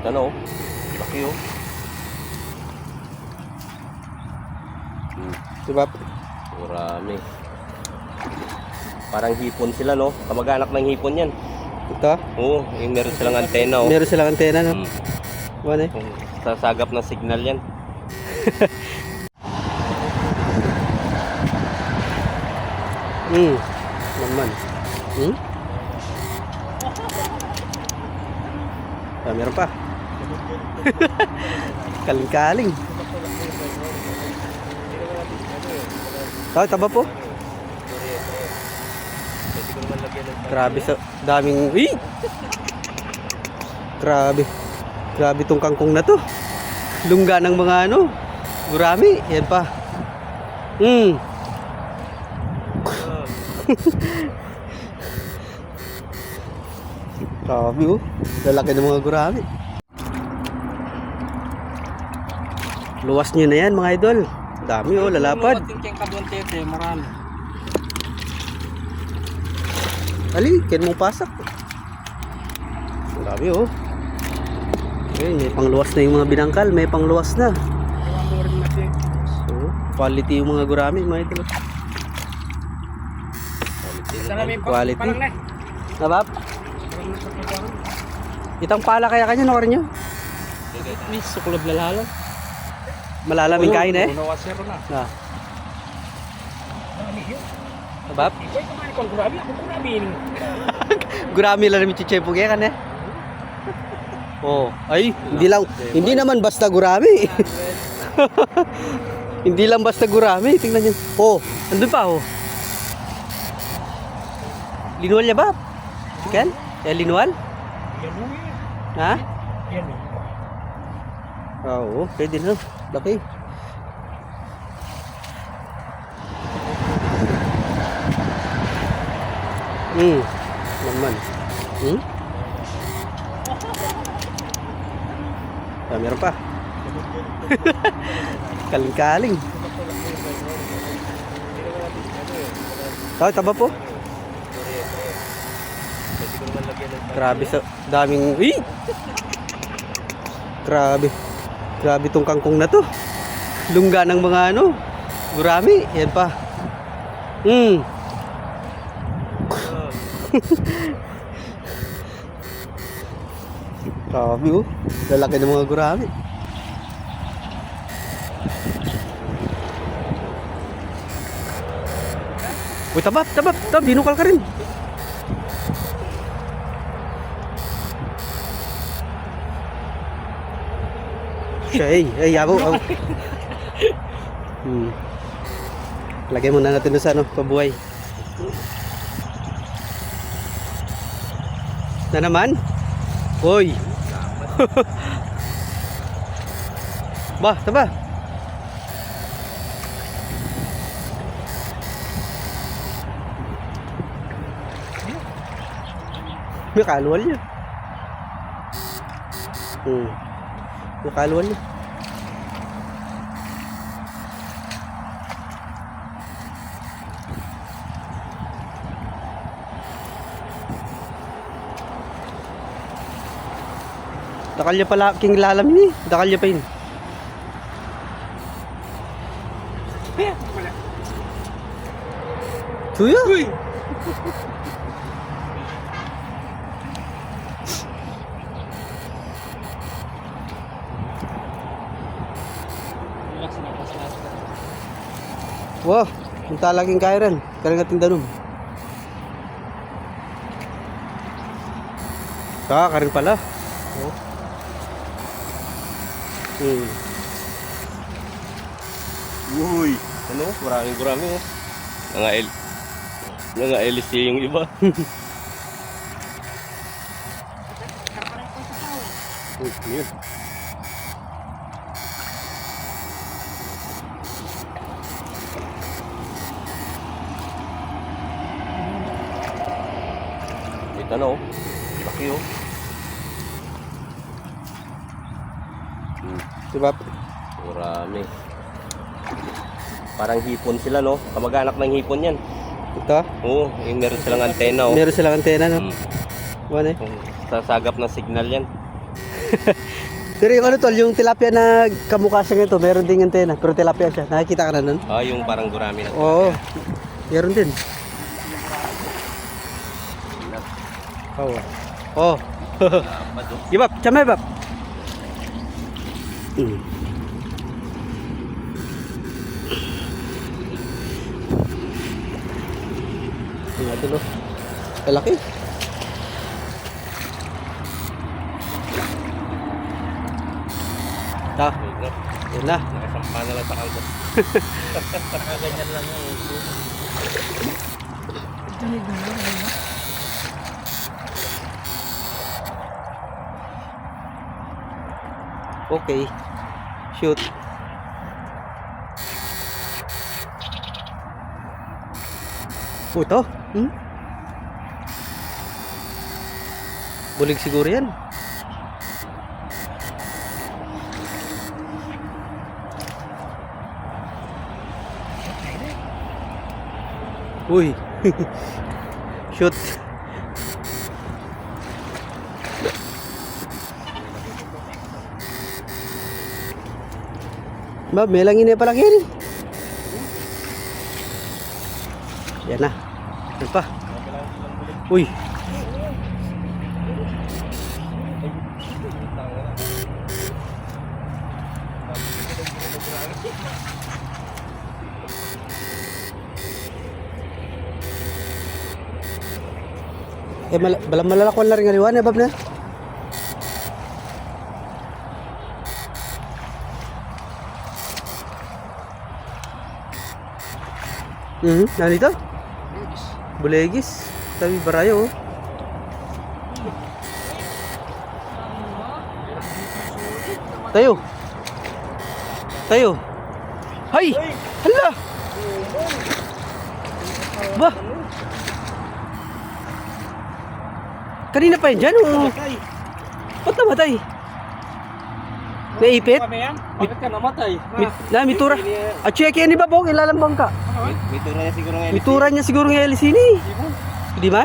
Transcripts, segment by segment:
Ito na oh. Laki oh. Hmm, Diba? marami. Parang hipon sila no. Kamag-anak ng hipon yan. Ito. Oo, yung meron silang antena oh. Meron silang antena, no? Hmm, Ano eh? kung sasagap ng signal yan. Hmm. Naman. Hmm? Ah, meron pa. Kaling-kaling. Tawag, taba po. Grabe sa daming... Uy! Grabe. Grabe tong kangkong na to. Lungga ng mga ano. Gurami. Yan pa. Hmm. Grabe oh. Lalaki ng mga gurami. Luwas nyo na yan mga idol. Dami oh, lalapad. Ali, ken mong pasak. Grabe oh. Okay, may pangluwas na yung mga binangkal, may pangluwas na. So, quality yung mga gurami, mga idol. May Quality. Na. Nabab, itang pala kaya kanya no rin nyo? Ni sukulob na lalo. Malalaming kain eh. Uno wasero na. Na. Nabab, Ikaw kumain ko grabe ako grabe. gurami lang namin chichepo kaya kan eh. Oh, ay, hindi lang, hindi naman basta gurami. hindi lang basta gurami, tingnan niyo. Oh, andun pa oh. Linual niya ba? Ken? Eh, linual? Yan yan. Ha? Yan. Ah, Oo, pwede na. Laki. Hmm. Naman. Hmm? Ah, meron pa. Kaling-kaling. Tawag, taba po. Grabe sa daming... Uy! Grabe. Grabe tong kangkong na to. Lungga ng mga ano. Gurami. Yan pa. Hmm. Grabe oh. Lalaki ng mga gurami. Uy, tabap, tabap, tabap, dinukal ka rin. Siya, ay, yabaw, aw. Hmm. Lagay muna natin sa ano, pabuhay. Na naman? Hoy! ba, taba. May kalwal niya. Hmm. May kalwal niya. Dakal niya pala, king lalam ni. Dakal niya pa yun. Tuya? Uy! Wow, yung talaging kairan. Karang ating danom. Ah, karin pala. Oh. Hmm. Uy! Ano? Maraming gurami oh. Mga el... Mga LC yung iba. Uy, yun? Oh. Laki oh. Hmm, Diba? marami. Parang hipon sila no. Kamag-anak ng hipon yan. Ito. Oo, yung meron silang antena oh. Meron silang antena, no? Hmm, Ano eh? sasagap ng signal yan. Pero yung ano tol, yung tilapia na kamukha siya nito, meron ding antena. Pero tilapia siya. Nakikita ka na nun? Ah, yung parang gurami na. Oo. Meron din. Oo. Oh. Bado. Ibap, chamay bap. Mm. Ang natin oh. Kalaki. Ta, yun na. Nakasampa na lang sa kangkong. Ganyan lang yung Okay. Shoot. Ito. Hmm? Bulig siguro yan. Uy. Shoot. Ba, may lang ini pa lang yan na. Yan pa. Uy. Eh, mal balang na rin nga liwan eh, bab na. Mhm, nandito? Bulegis. Tabi barayo oh. Tayo. Tayo. Hay! Hala! Ba? Kanina pa yan dyan oh. Ba't namatay? Naipit? Bakit ka namatay? Na, mitura. At check yan ni Babong, ilalambang ka. May, may tura niya siguro ngayon. Mitura niya siguro ng LC ni. Di no?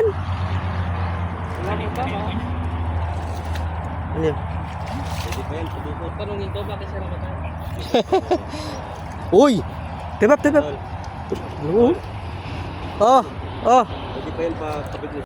Ano yan? Pwede pa yan, pabukot. Tanongin ko, bakit siya namatay? Uy! Tebap, tebap. Oo. Oh, oh. Pwede pa yan pa kapit